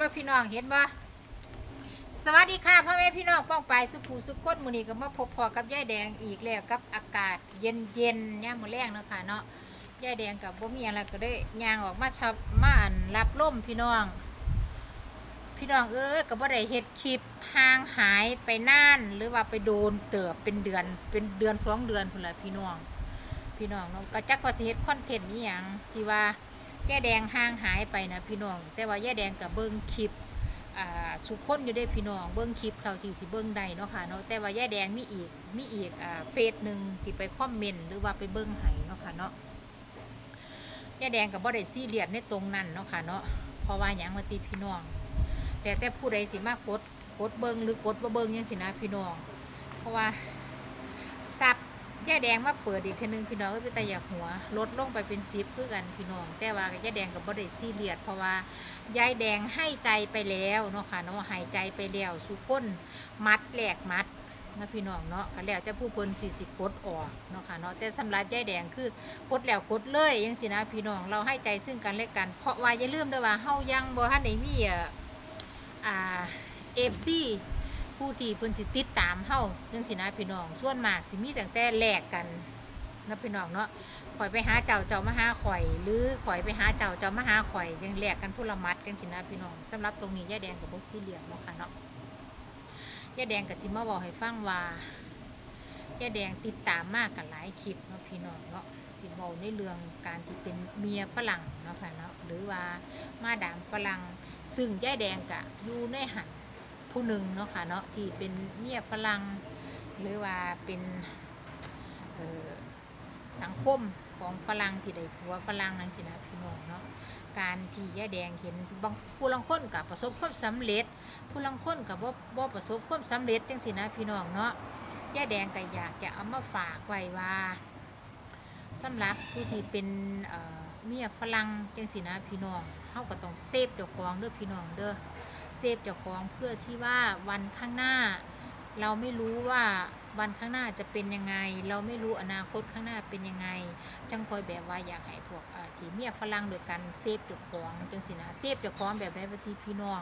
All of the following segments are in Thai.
บ่พี่น้องเห็นบ่สวัสดีค่ะพ่อแม่พี่น้องป้องไปสุภูสุขคนมื้อนี้ก็มาพบพอกับยายแดงอีกแล้วกับอากาศเย็นเย็นๆย่ามมื้อแรงเนาะค่ะเนาะยายแดงกับบ่มีอะไรก็ได้ย่างออกมาชับมาอันรับลมพี่น้อง พี่น้องเอ้ยก็บ่ได้เฮ็ดคลิปห่างหายไปนานหรือว่าไปโดนเติบเป็นเดือนเป็นเดือนสองเดือนพุ่นละพี่น้อง พี่น้องเนาะก็จักว่าสิเฮ็ดคอนเทนต์นี้หยังที่ว่า แย่แดงห่างหายไปนะพี่น้อง แต่ว่าแย่แดงกับเบิ่งคลิปสุขคนอยู่ได้พี่น้อง เบิ่งคลิปเท่าที่ที่เบิ่งได้เนาะค่ะเนาะแต่ว่าแย่แดงมีอีกมีอีกเฟซหนึ่งที่ไปคอมเมนต์หรือว่าไปเบิ่งให้เนาะค่ะเนาะแย่แดงกับบ่ได้ซีเรียสในตรงนั้นเนาะค่ะเนาะเพราะว่าหยังว่าติพี่น้อง แต่แต่ผู้ใดสิมากดกดเบิ่งหรือกดบ่เบิ่งยังสินะพี่น้อง เพราะว่าซับ ย่าแดงมาเปิดอีกเทีนึงพี่น้องก็เป็นตาอยากหัวลดลงไปเป็นซิปคือกันพี่น้อง แต่ว่าย่าแดงกับบ่ได้ซีเรียสเพราะว่ายายแดงให้ใจไปแล้วเนาะค่ะเนาะให้ใจไปแล้วสุก้นมัดแหลกมัดนะพี่น้องเนาะก็แล้วแต่ผู้เพิ่สิสิกดออกเนาะค่ะเนาะแต่สำหรับยายแดงคือกดแล้วกดเลยยังสินะพี่น้องเราให้ใจซึ่งกันและกัน เพราะว่าอย่าลืมด้อว่าเฮายังบ่ทันได้มีอะอ่าเอฟซี ผู้ที่เพิ่นสิติดตามเฮาจังสินะพี่น้อง ส่วนมากสิมีตั้งแต่แลกกันนะพี่น้องเนาะข่อยไปหาเจ้าเจ้ามาหาข่อย หรือข่อยไปหาเจ้าเจ้ามาหาข่อยยังแลกกันผู้ละมัดจังสินะพี่น้องสำหรับตรงนี้ย่าแดงกับบ่ซีเรียสเนาะค่ะเนาะย่าแดงก็สิมาบอกให้ฟังว่าย่าแดงติดตามมากกันหลายคลิปเนาะพี่น้องเนาะสิเว้าในเรื่องการที่เป็นเมียฝรั่งเนาะค่ะเนาะหรือว่ามาดามฝรั่งซึ่งย่าแดงกะอยู่ในหัน ผู้หนึ่งเนาะค่ะเนาะที่เป็นเมียฝรั่งหรือว่าเป็นสังคมของฝรั่งที่ได้ผัวฝรั่งนั่นสินะพี่น้องเนาะการที่ย่าแดงเห็นบางผู้ลังคนกับประสบความสำเร็จ ผู้ลังคนกับบ่บ่ประสบความสำเร็จจังสินะพี่น้องเนาะย่าแดงก็อยากจะเอามาฝากไว้ว่าสำหรับผู้ที่เป็นเอ่อเมียฝรั่งจังสินะพี่น้องเฮาก็ต้องเซฟเจ้าของเด้อพี่น้องเด้อ เซฟเจ้าของเพื่อที่ว่าวันข้างหน้า เราไม่รู้ว่าวันข้างหน้าจะเป็นยังไง เราไม่รู้อนาคตข้างหน้าเป็นยังไง จังคอยแบบว่าอยากให้พวกเอ่อที่เมียฝรั่งด้วยกันเซฟเจ้าของจังสินะเซฟเจ้าของแบบไหนบาทีพี่น้อง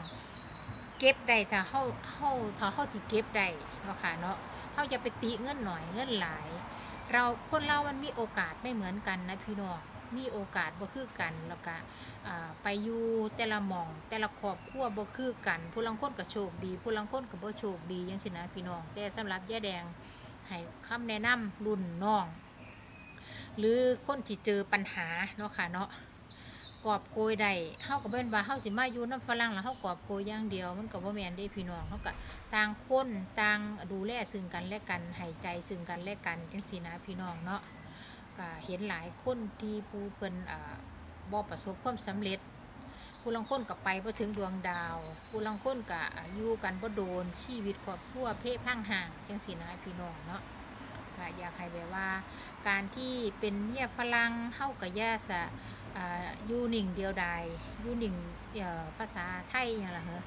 เก็บได้ถ้าเฮาเฮาถ้าเฮาที่เก็บได้เนาะค่ะเนาะเฮาจะไปติเงินหน่อยเงินหลาย เราคนเรามันมีโอกาสไม่เหมือนกันนะพี่น้อง มีโอกาสบ่คือกันแล้วก็ไปอยู่แต่ละหมอง แต่ละครอบครัวบ่คือกัน ผู้ลังคนก็โชคดี ผู้ลังคนก็บ่โชคดีจังซี่นะพี่น้อง แต่สำหรับย่าแดงให้คำแนะนำรุ่นน้อง หรือคนที่เจอปัญหาเนาะค่ะเนาะกอบโกยได้เฮาก็เป็นว่าเฮาสิมาอยู่น้ำฝรั่งแล้วเฮากอบโกยอย่างเดียว มันก็บ่แม่นเด้พี่น้องเฮาก็ต่างคนต่างดูแลซึ่งกันและกันให้ใจซึ่งกันและกันจังซี่นะพี่น้องเนาะ ก็เห็นหลายคนที่ผู้เพิ่นอ่าบ่ประสบความสำเร็จ ผู้ลังคนกับไปบ่ถึงดวงดาว ผู้ลังคนกับอยู่กันบ่โดนชีวิตครอบครัวเพพังห่างจังสีนะพี่น้องเนาะก็อยากให้แบบว่า การที่เป็นเมียฝรั่งเฮากับย่าสะอยู่หนิ่งเดียวดายอยู่หนิ่งภาษาไทยยังล่ะเหรอ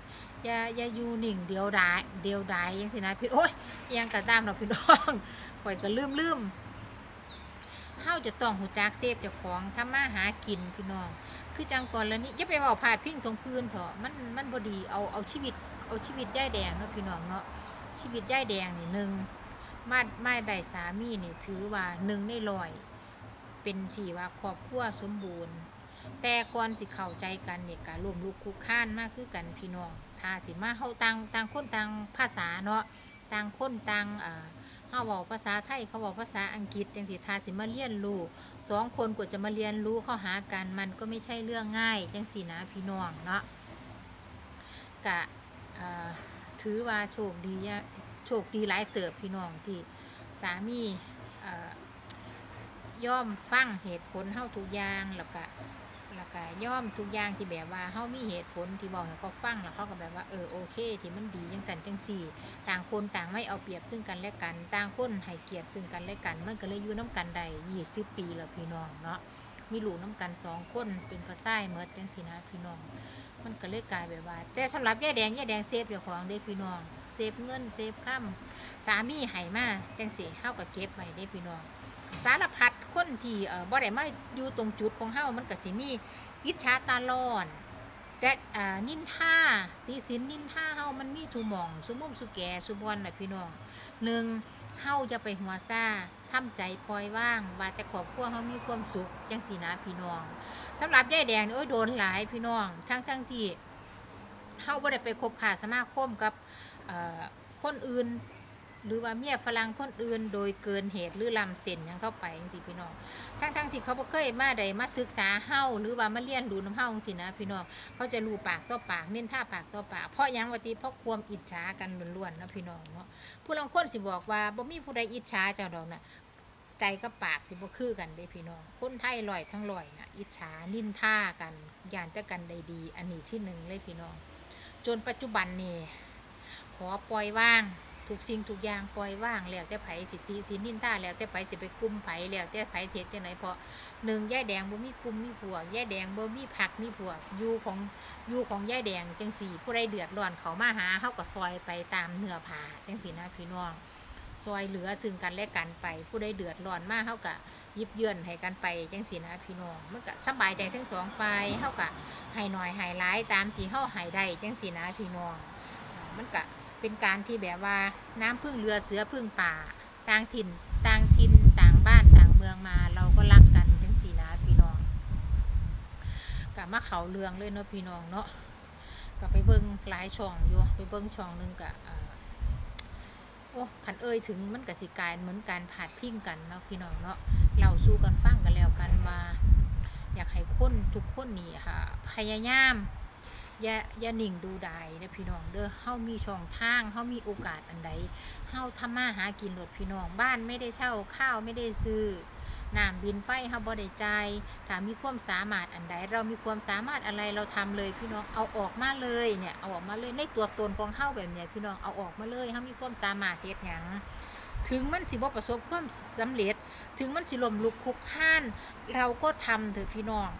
อย่าอย่าอยู่หนิ่งเดียวดายเดียวดายจังซี่นะพี่โอ้ยยังก็ตามดอกพี่น้องข่อยก็ลืมลืม เฮาจะต้องหูจักเซฟเจ้าของทำมาหากินพี่น้อง คือจังก่อนแล้วนี่อย่าไปเว่าพาดพิ้งตรงพื้นเถอะมันมันบดีเอาเอาชีวิตเอาชีวิตย่ายแดงเนาะพี่น้องเนาะชีวิตย่ายแดงนี่หนึ่งมามาได้สามีนี่ถือว่าหนึ่งในร้อย เป็นที่ว่าครอบครัวสมบูรณ์ แต่ก่อนสิเข้าใจกันเนี่ยการรวมลูกคู่ค้านมากคือกันพี่น้องถ้าสิมาเฮาต่างต่างคนต่างภาษาเนาะต่างคนต่างอ่า เฮาเว้าภาษาไทยเขาเว้าภาษาอังกฤษจังสิถ้าสิมาเรียนรู้สองคนกว่าจะมาเรียนรู้เข้าหากันมันก็ไม่ใช่เรื่องง่ายจังสีนะพี่น้องเนาะกะถือว่าโชคดีโชคดีหลายเติบพี่น้องที่สามีย่อมฟังเหตุผลเฮาทุกอย่างแล้วก็ แล้วก็ย่อมทุกอย่างที่แบบว่าเฮามีเหตุผลที่บอกให้เขาฟังแล้วเขาก็แบบว่าเออโอเค ที่มันดีจังสันจังสี่ ต่างคนต่างไม่เอาเปรียบซึ่งกันและกัน ต่างคนให้เกียรติซึ่งกันและกัน มันก็เลยอยู่น้กันได้ยี่สิบปีแล้วพี่น้องเนาะมีหลูน้กันสองคนเป็นพ่อไส้เมดจังสินะพี่น้อง มันก็เลยกลายแบบว่า แต่สำหรับยายแดงยายแดงเซฟเจ้าของเด้พี่น้องเซฟเงินเซฟค่ำสามีให้มาจังสิเฮาก็เก็บไว้เด้พี่น้อง สารพัดคนที่เอ่อบ่ได้มาอยู่ตรงจุดของเฮามันก็สิมีอิจฉาตาร้อน แต่อ่านินท่าตีสินนินท่าเฮามันมีทุหมอง สุมุมสุแก่สุบอนน่ะพี่น้องหนึ่งเฮาจะไปหัวซาทำใจปล่อยว่าง ว่าแต่ครอบครัวเฮามีความสุขจังสีนะพี่น้องสำหรับยายแดงนี่โอ้ยโดนหลายพี่น้อง ทั้งทั้งที่เฮาบ่ได้ไปคบค้าสมาคมกับเอ่อคนอื่น หรือว่าเมียฝรั่งคนอื่น โดยเกินเหตุหรือลำเส้นยังเข้าไปจังซี่พี่น้องทั้งทั้งที่เขาบ่เคยมาได้มาศึกษาเฮาหรือว่ามาเรียนรู้น้ำเฮาจังซี่นะ พี่น้องเขาจะรู้ปากต่อปากเน้นท่าปากต่อปาก เพราะยังว่าติเพราะความอิจฉากันล้วนๆนะพี่น้องเนาะผู้ลางคนสิบอกว่าบ่มีผู้ใดอิจฉาเจ้าดอกน่ะใจกับปากสิบ่คือกันเด้พี่น้องคนไทยลอยทั้งลอยน่ะอิจฉานินท่ากันยานแต่กันได้ดี อันนี้ที่หนึ่งเลยพี่น้อง จนปัจจุบันนี่ขอปล่อยว่าง ทุกสิ่งทุกอย่างปล่อยว่างแล้วแต่ไผสิทธิสินินท่าแล้วแต่ไผสิไปกุมไผแล้วแต่ไผเสียจังไหนเพราะหนึ่งย่าแดงบ่มีกุมมีผัวย่าแดงบ่มีผักมีผัวอยู่ของอยู่ของยาแดงจังสี่ผู้ใดเดือดร้อนเขามาหาเขาก็ซอยไปตามเนื้อผาจังสี่นะพี่น้องซอยเหลือซึ่งกันและกันไป ผู้ใดเดือดร้อนมากเขาก็ยิบเยือนให้กันไปจังสี่นะพี่น้องมันก็สบายใจทั้งสองฝ่ายเขาก็ให้หน่อยให้ร้ายตามที่เขาให้ได้จังสี่นะพี่น้องมันก็ เป็นการที่แบบว่าน้ำพึ่งเรือเสือพึ่งป่า ต่างถิ่น ต่างถิ่นต่างบ้านต่างเมืองมา เราก็รักกันจังสี่นะพี่น้องกับมาเขาเรืองเลยเนาะพี่น้องเนาะกับไปเบิ้งหลายช่องอยู่ไปเบิ้งช่องหนึงกับโอ้ขันเอ่ยถึงมันกับสิกายเหมือนการผาดพิงกันเนาะพี่น้องเนาะเราสู้กันฟังกันแล้วกันว่าอยากให้คนทุกคนนี่ค่ะ พยายาม อย่าอย่านิ่งดูดายนะพี่น้องเด้อเฮามีช่องทางเฮามีโอกาสอันใดเฮาทำมาหากินรถพี่น้องบ้านไม่ได้เช่าข้าวไม่ได้ซื้อน้ำบินไฟเฮาบ่ได้จ่ายถ้ามีความสามารถอันใด เรามีความสามารถอะไรเราทำเลยพี่น้องเอาออกมาเลยเนี่ยเอาออกมาเลยในตัวตนของเฮาแบบเนี้ยพี่น้องเอาออกมาเลยเฮามีความสามารถเฮ็ดหยังถึงมันสิบ่ประสบความสำเร็จ ถึงมันสิล้มลุกคุกคลาน เราก็ทำเถอะพี่น้อง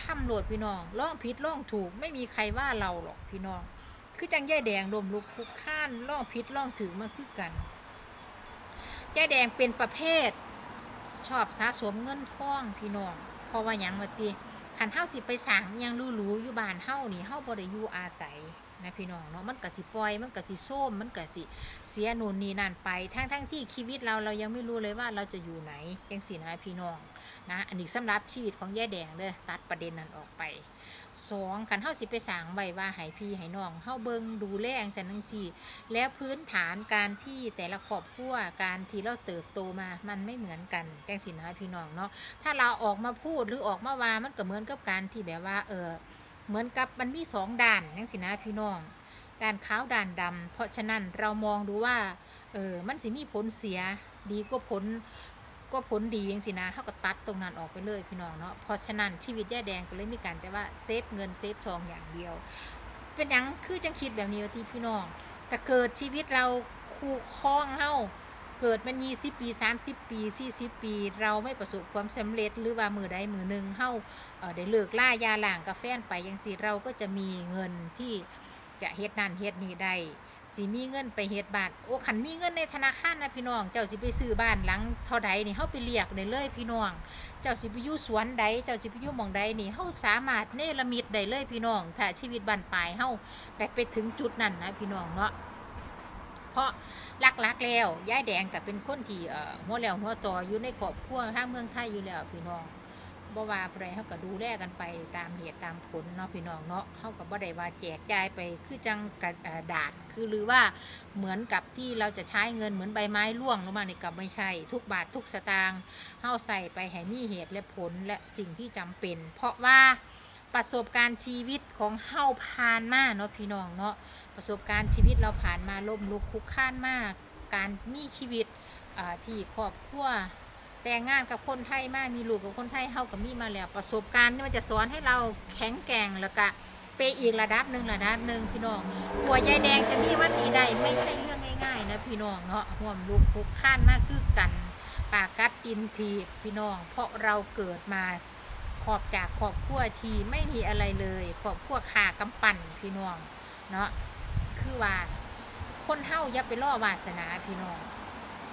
ทำโหลดพี่น้องล่องผิดล่องถูกไม่มีใครว่าเราหรอกพี่น้อง คือจังแย่แดงล้มลุกคุกคลานล่องผิดล่องถือมาคือกันแย่แดงเป็นประเภท ชอบสะสมเงินท่องพี่น้องเพราะว่าหยังว่าติคันเฮาสิไปสางยังหรูๆอยู่บ้านเฮานี่เฮาบ่ได้อยู่อาศัยนะพี่น้องเนาะมันก็สิปล่อยมันก็สิโซมมันก็สิเสียนู่นนี่นั่นไปทั้งทั้งที่ชีวิตเราเรายังไม่รู้เลยว่าเราจะอยู่ไหนจังซี่นะพี่น้อง นะอันนี้สำหรับชีวิตของยายแดงเด้อตัดประเด็นนั้นออกไปสองคันเฮาสิไปสางไว้ว่าให้พี่ให้น้องเฮาเบิงดูแลงซั่นจังซี่ แล้วพื้นฐานการที่แต่ละครอบครัวการที่เราเติบโตมามันไม่เหมือนกันจังสินะพี่น้องเนาะถ้าเราออกมาพูดหรือออกมาว่ามันก็เหมือนกับการที่แบบว่าเออเหมือนกับมันมีสองด่านจังสินะพี่น้องด่านขาวด่านดำเพราะฉะนั้นเรามองดูว่าเออมันสิมีผลเสียดีก็ผล ก็ผลดีจังสินะเขาก็ตัดตรงนั้นออกไปเลยพี่น้องเนาะเพราะฉะนั้นชีวิตแย่แดงก็เลยมีการแต่ว่าเซฟเงินเซฟทองอย่างเดียว เป็นหยังคือจังคิดแบบนี้ว่าที่พี่น้องแต่เกิดชีวิตเราคู่ครองเฮาเกิดมันยี่สิบปีสามสิบปีสี่สิบปี เราไม่ประสบความสำเร็จหรือว่ามือใดมือหนึ่งเฮาเออได้เลิกล่ายาหลางกับแฟนไปยังสิเราก็จะมีเงินที่จะเฮ็ดนั่นเฮ็ดนี่ได้ สิมีเงินไปเฮ็ดบ้านโอ้ขันมีเงินในธนาคารนะพี่น้อง เจ้าสิไปซื้อบ้านหลังเท่าใดนี่เฮาไปเรียกได้เลยพี่น้อง เจ้าสิไปอยู่สวนใดเจ้าสิไปอยู่หม่องใดนี่เฮาสามารถเนรมิตได้เลยพี่น้อง ถ้าชีวิตบ้านปลายเฮาได้ไปถึงจุดนั้นนะพี่น้องเนาะเพราะลักๆแล้วยายแดงกับเป็นคนที่เอ่อหัวแล้วหัวต่ออยู่ในครอบครัวทางเมืองไทยอยู่แล้วพี่น้อง บ่ว่าผู้ใดเฮาก็ดูแลกันไปตามเหตุตามผลเนาะพี่น้องเนาะเฮาก็บ่ได้ว่าแจกจ่ายไปคือจังกระดาดคือหรือว่าเหมือนกับที่เราจะใช้เงินเหมือนใบไม้ร่วงลงมานี่ก็ไม่ใช่ ทุกบาททุกสตางค์เฮาใส่ไปให้มีเหตุและผลและสิ่งที่จำเป็น เพราะว่าประสบการณ์ชีวิตของเฮาผ่านมาเนาะพี่น้องเนาะประสบการณ์ชีวิตเราผ่านมาล่มลุกคุกคลานมาก การมีชีวิตที่ครอบครัว แต่งงานกับคนไทยมากมีลูกกับคนไทยเฮากับมีมาแล้วประสบการณ์นี่มันจะสอนให้เราแข็งแกร่งแล้วก็ไปอีกระดับหนึ่งระดับหนึ่งพี่น้องหัวยายแดงจะมีวันนี้ได้ไม่ใช่เรื่องง่ายๆนะพี่น้องเนาะห่วมลุกคุกคลานมากคือกันปากกัดกินทีบพี่น้อง เพราะเราเกิดมาขอบจากครอบครัวทีไม่มีอะไรเลยครอบครัวขากำปั่นพี่น้องเนาะคือว่าคนเฮาอย่าไปล่อวาสนาพี่น้อง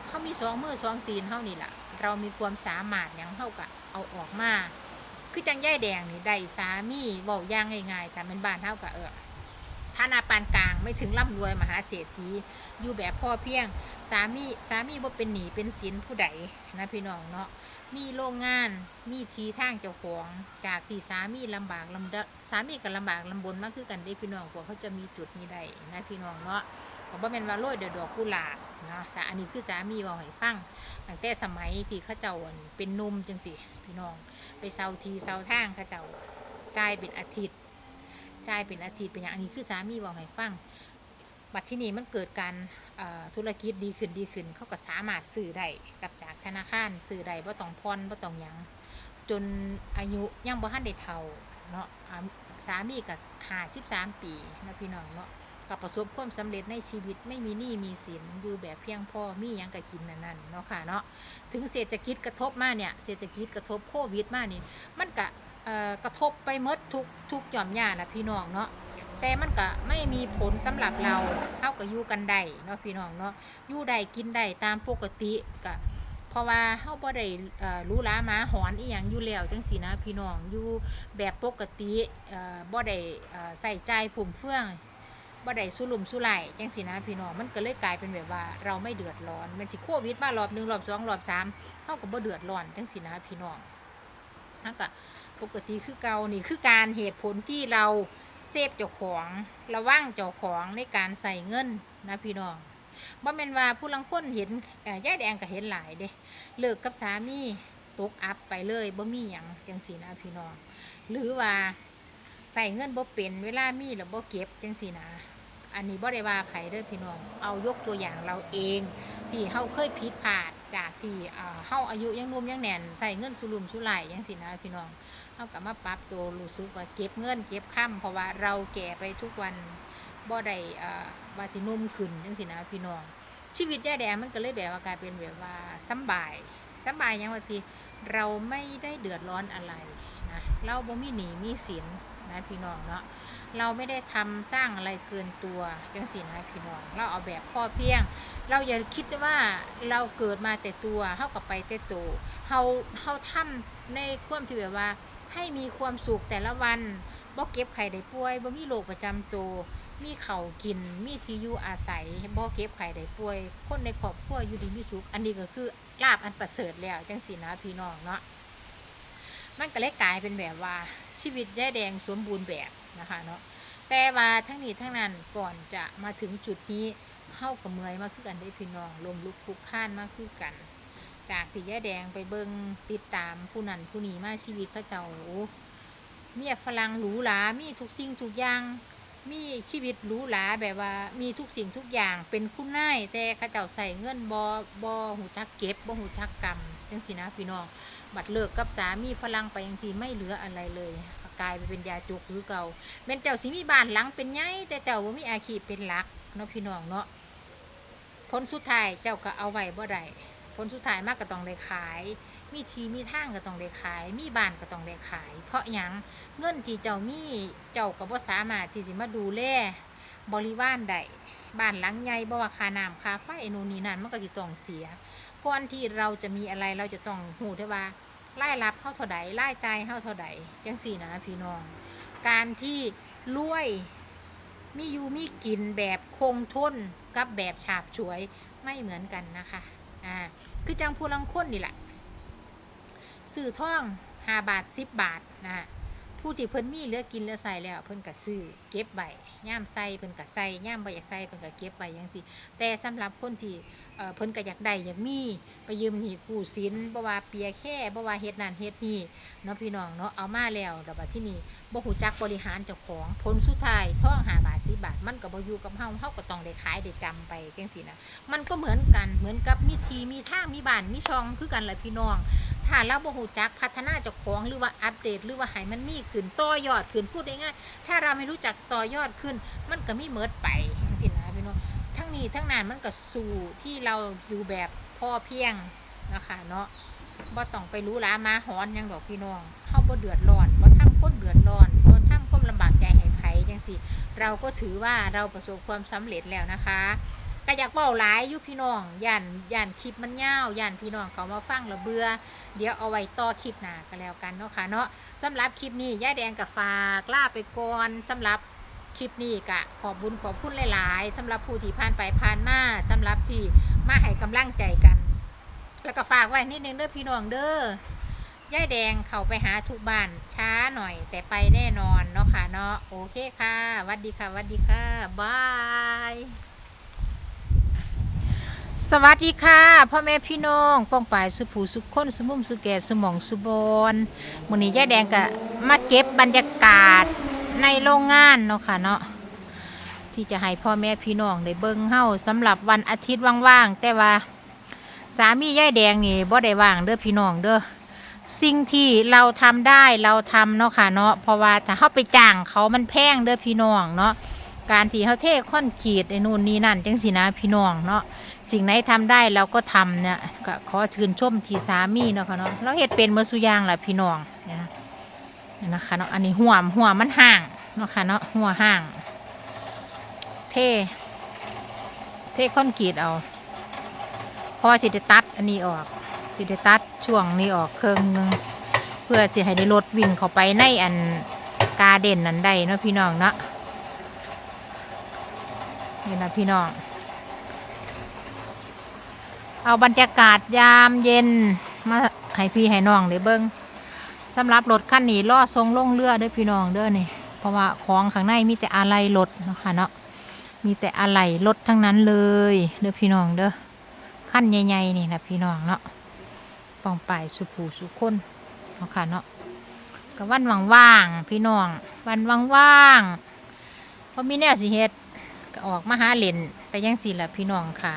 เฮามีสองมือสองตีนเฮานี่ล่ะ เรามีความสามารถหยังเฮาก็เอาออกมา คือจังย่ายแดงนี่ได้สามีเว้าอย่างง่ายๆแต่มันบ้านเฮาก็เออฐานะปานกลางไม่ถึงร่ำรวยมหาเศรษฐีอยู่แบบพ่อเพียงสามีสามีบ่เป็นหนีเป็นสินผู้ใดนะพี่น้องเนาะมีโรงงานมีทีทางเจ้าของจากที่สามีลำบากลำดสามีก็ลำบากลำบนมากคือกันได้พี่น้องพวกเขาจะมีจุดนี้ได้นะพี่น้องเนาะ ก็บ่แม่นว่าโรยเดยวดอกกุหลาบเนาะสาอันนี้คือสามีเว้าให้ฟังตั้งแต่สมัยที่เขาเจ้าเป็นนมจังสิพี่น้อง ไปเซาทีเซาทางเขาเจ้าจ่ายเป็นอาทิตย์จ่ายเป็นอาทิตย์เป็นอย่างอันนี้คือสามีบอกให้ฟังบัดที่นี่มันเกิดการธุรกิจดีขึ้นดีขึ้น เขาก็สามารถซื้อได้กับจากธนาคารซื้อได้บ่ต้องพรบ่ต้องหยังจนอายุยังบ่ทันได้เฒ่าเนาะสามีก็53ปีนะพี่น้องเนาะ ก็ประสบความสำเร็จในชีวิตไม่มีหนี้มีสินอยู่แบบเพียงพอมียังก็กินนั่นเนาะค่ะเนาะถึงเศรษฐกิจกระทบมาเนี่ยเศรษฐกิจกระทบโควิดมานี่มันก็กระทบไปมดทุกทุกหย่อมย่านะพี่น้องเนาะแต่มันก็ไม่มีผลสำหรับเราเท่ากับอยู่กันได้เนาะพี่น้องเนาะอยู่ได้กินได้ตามปกติก็เพราะว่าเฮาบ่ได้รู้ล้ามาหอนอีหยังอยู่แล้วจังซี่นะพี่น้องอยู่แบบปกติบ่ได้ใส่ใจายฟุ่มเฟือย บ่ได้สุรุ่มสุร่ายจังซี่นะพี่น้องมันก็เลยกลายเป็นแบบว่า เราไม่เดือดร้อนมันสิโควิดมารอบหนึงรอบสองรอบสามเฮาก็บ่เดือดร้อนจังซี่นะพี่น้องเฮาก็ปกติคือเก่านี่คือการเหตุผลที่เราเซฟเจ้าของระวังเจ้าของในการใส่เงินนะพี่น้องบ่แม่นว่าผู้ลังคนเห็นเอ่าแดงก็เห็นหลายเด้เลิกกับสามีตกอัพไปเลยบ่มีหยังจังสีนะพี่น้องหรือว่าใส่เงินบ่เป็นเวลามีแล้วบ่เก็บจังสีนะ อันนี้บ่ได้ว่าไผเด้อพี่น้อง เอายกตัวอย่างเราเอง ที่เฮาเคยผิดพลาดจากที่เอ่อเฮาอายุยังนุ่มยังแน่นใส่เงินสุรุ่มสุร่ายจังสีนะพี่น้องเฮาก็มาปรับตัวรู้สึกว่าเก็บเงินเก็บค่ำเพราะว่าเราแก่ไปทุกวันบ่ได้ว่าสินุ่มขึ้นจังซี่นะพี่น้อง ชีวิตย่าแดงมันก็เลยแบบว่ากลายเป็นแบบว่าสบายสบายยังว่าทีเราไม่ได้เดือดร้อนอะไรนะเราบ่มีหนีมีสิน นะพี่น้องเนาะเราไม่ได้ทำสร้างอะไรเกินตัวจังซี่นะพี่น้องเราเอาแบบพ่อเพียง เราอย่าคิดว่าเราเกิดมาแต่ตัวเฮากับไปแต่ตัวเฮาเฮาทำในความที่แบบว่า ให้มีความสุขแต่ละวันบ่เก็บไข้ได้ป่วยบ่มีโรคประจำตัวมีเขากิน มีที่อยู่อาศัยบ่เก็บไข้ได้ป่วย คนในครอบครัวอยู่ดีมีสุขอันนี้ก็คือลาบอันประเสริฐแล้วจังสินะพี่น้องเนาะ มันก็เลยกลายเป็นแบบว่าชีวิตแยายแดงสมบูรณ์แบบนะคะเนาะแต่ว่าทั้งนี้ทั้งนั้นก่อนจะมาถึงจุดนี้เฮากับเมื่อยมาคือกันได้พี่น้องลมลุกคลุกคลานมากคือกัน จากที่ยายแดงไปเบิงติดตามผู้นั้นผู้นี้มาชีวิตเขาเจ้าโอ้เมียฝรั่งหรูหรา มีทุกสิ่งทุกอย่าง มีชีวิตหรูหราแบบว่ามีทุกสิ่งทุกอย่างเป็นคุณนายแต่ข้าเจ้าใส่เงินบอบอหูจักเก็บบ่หูจักกำ จังสินะพี่น้อง บัดเลิกกับสามีฝรั่งไปยังสีไม่เหลืออะไรเลยกลายไปเป็นยาจุกหรือเก่าแม่นเจ้าสิมีบ้านหลังเป็นไงแต่เจ้าบ่ามีอาชีเป็นหลักเนาะพี่น้องเนาะผลสุดท้ายเจ้าก็เอาไว้บ่ได้ผลสุดท้ายมากก็ต้องได้ขาย มีทีมีทางก็ต้องได้ขาย มีบ้านก็ต้องได้ขาย เพราะยังเงินที่เจ้ามีเจ้าก็บ่สามารถที่สิมาดูแลบริวารได้บ้านหลังใหญ่บ่ว่าค่าน้ำค่าไฟโน่นนี่นั่นมันก็สิต้องเสีย ก่อนที่เราจะมีอะไรเราจะต้องหูได้ว่ารายรับเฮาเท่าใดรายจ่ายเฮาเท่าใดจังสี่นะพี่น้อง การที่รวยมีอยู่มีกินแบบคงทนกับแบบฉาบฉวยไม่เหมือนกันนะคะอ่าคือจังผู้ลังคนนี่แหละซื้อท่องห้าบาทสิบบาทนะ ผู้ที่เพิ่นมีเหลือกินเหลือใส่แล้วเพิ่นก็ซื้อเก็บใบย่ามใส่เพิ่นก็ใส่ย่ามใบอยากใส่เพิ่นก็เก็บใบยังสิแต่สำหรับคนที่เพิ่นก็อยากได้อยากมีไปยืมหนี้กู้สินบ่ว่าเปียแค่บ่ว่าเฮ็ดนั่นเฮ็ดนี่เนาะพี่น้องเนาะเอามาแล้วแล้วบัดที่นี่บ่ฮู้จักบริหารเจ้าของผลสุดท้ายท่อง5บาท10บาทมันก็บ่อยู่กับเฮาเฮาก็ต้องได้ขายได้จำไปจังซี่นะมันก็เหมือนกันเหมือนกับมีทีมีทางมีบ้านมีช่องคือกันแหละพี่น้อง ถ้าเราบ่ฮู้จักพัฒนาเจ้าของหรือว่าอัปเดตหรือว่าให้มันมีขึ้นต่อยอดขึ้นพูดง่ายๆถ้าเราไม่รู้จักต่อยอดขึ้น มันก็มีเมิดไปจังนะพี่น้องทั้งนี้ทั้งนั้นมันก็สู่ที่เราอยู่แบบพ่อเพียงนะคะเนาะบ่ต้องไปรู้หลามาหอนยังดอกพี่น้องเฮาบ่เดือดร้อนบ่ทำคนเดือดร้อนบ่ทำคนลำบากใจให้ไผจังซี่เราก็ถือว่าเราประสบความสำเร็จแล้วนะคะ ก็อยากเว้าหลายอยู่พี่น้องย่านย่านคลิปมันยาวย่านพี่น้องเขามาฟังแล้วเบื่อเดี๋ยวเอาไว้ต่อคลิปหน้าก็แล้วกันเนาะค่ะเนาะสำหรับคลิปนี้ย่าแดงกับฝากลาไปก่อนสำหรับคลิปนี้กะขอบบุญขอบคุณหลายๆสำหรับผู้ที่ผ่านไปผ่านมาสำหรับที่มาให้กำลังใจกัน แล้วก็ฝากไว้นิดนึงเด้อพี่น้องเด้อย่ายแดงเข้าไปหาทุกบ้านช้าหน่อย แต่ไปแน่นอนเนาะค่ะเนาะโอเคค่ะวัดดีค่ะวัดดีค่ะบาย สวัสดีค่ะพ่อแม่พี่น้องป้องปายสุผูสุขคนสุมุมสุแก่สุหมองสุบอนมื้อนี้ย่าแดงก็มาเก็บบรรยากาศในโรงงานเนาะค่ะเนาะที่จะให้พ่อแม่พี่น้องได้เบิ่งเฮาสำหรับวันอาทิตย์ว่างๆแต่ว่า สามีย่ายแดงนี่บ่ได้ว่างเด้อพี่น้องเด้อสิ่งที่เราทำได้เราทำเนาะค่ะเนาะเพราะว่าถ้าเฮาไปจ้างเขามันแพงเด้อพี่น้องเนาะ การที่เฮาเทคอนกรีตไอ้นู่นนี่นั่นจังสินะพี่น้องเนาะสิ่งไหนทำได้เราก็ทำเนี่ยก็ขอชื่นชมทีสามีเนาะค่ะเนาะเราเฮ็ดเป็นเมื่อสุยางแหละพี่น้องเนี่ยนะนะคะเนาะอันนี้หัวมหัวมันห่างเนาะค่ะเนาะหัวห่าง เท เทคอนกรีตเอาเพอสิได้ตัดอันนี้ออกสิได้ตัดช่วงนี้ออกเครื่องหนึงเพื่อสิให้ได้รถวิ่งเข้าไปในอันกาเด่นนั้นได้เนาะพี่น้องเนาะ นี่นะพี่น้อง เอาบรรยากาศยามเย็น มาให้พี่ให้น้องได้เบิ้งสำหรับรถคันนี้ล่อทรงลงเรือด้อพี่น้องเด้อนี่เพราะว่าของข้างในมีแต่อะไรรถเนาะค่ะเนาะมีแต่อะไรรถทั้งนั้นเลยเด้อพี่น้องเด้อขั้นใหญ่ๆนี่นะพี่น้องเนาะปองไปสุผูสุคนเนาะค่ะเนาะกับวันว่างๆพี่น้องวันว่างๆพอมีแนวสิเฮ็ด ก็ออกมาหาเล่นไปยังสิละพี่น้องค่ะ